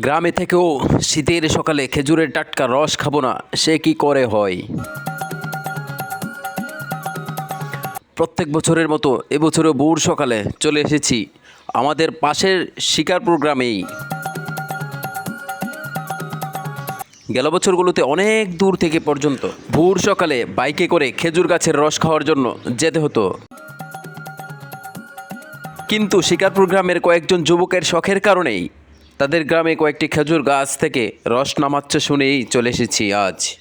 গ্রামে থেকেও শীতের সকালে খেজুরের টাটকা রস খাব না, সে কি করে হয়? প্রত্যেক বছরের মতো এবছরও ভোর সকালে চলে এসেছি আমাদের পাশের শিকারপুর গ্রামেই। গেল বছরগুলোতে অনেক দূর থেকে পর্যন্ত ভোর সকালে বাইকে করে খেজুর গাছের রস খাওয়ার জন্য যেতে হতো। কিন্তু শিকারপুর গ্রামের কয়েকজন যুবকের শখের কারণেই তাদের গ্রামে কয়েকটি খেজুর গাছ থেকে রস নামাচ্ছে শুনেই চলে এসেছি আজ।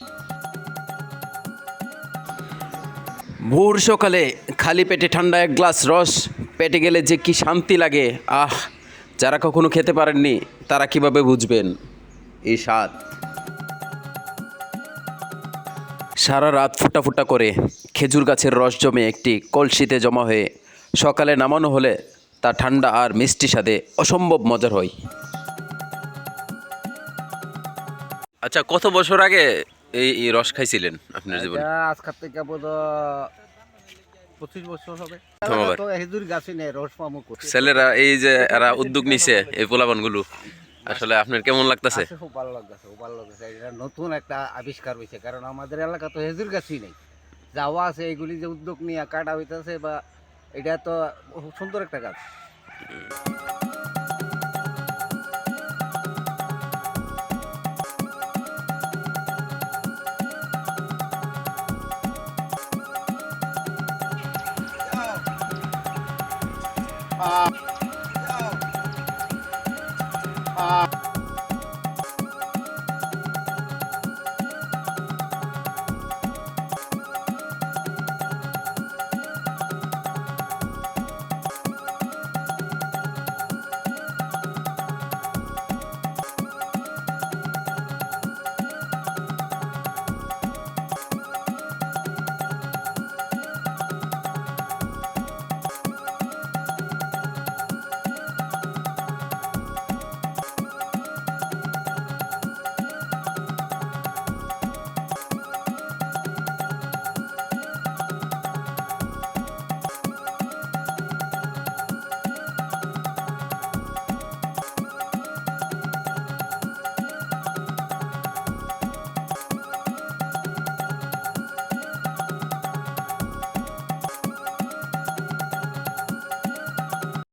ভোর সকালে খালি পেটে ঠান্ডা এক গ্লাস রস, পেটে গেলে যে কি শান্তি লাগে, আহ, যারা কখনো খেতে পারেননি, তারা কীভাবে বুঝবেন? এই স্বাদ। সারা রাত ফুটা ফুটা করে খেজুর গাছের রস জমে একটি কলসিতে জমা হয়ে সকালে নামানো হলে তা ঠান্ডা আর মিষ্টি স্বাদে অসম্ভব মজার হয়। আচ্ছা কত বছর আগে এই রস খাইছিলেন আপনার জীবনে? আজকাল থেকে বোধ পঁচিশ বছর হবে। তো হেজুর গাছে নেই রস পামু ছেলেরা এই যে এরা উদ্যোগ নিছে এই পোলাপানগুলো আসলে আপনার কেমন লাগতেছে? খুব ভালো লাগছে খুব ভালো লাগছে এটা নতুন একটা আবিষ্কার হয়েছে কারণ আমাদের এলাকা তো হেজুর গাছই নেই। যাওয়া আছে এইগুলি যে উদ্যোগ নিয়ে কাটা হইতেছে বা এটা তো খুব সুন্দর একটা গাছ। আ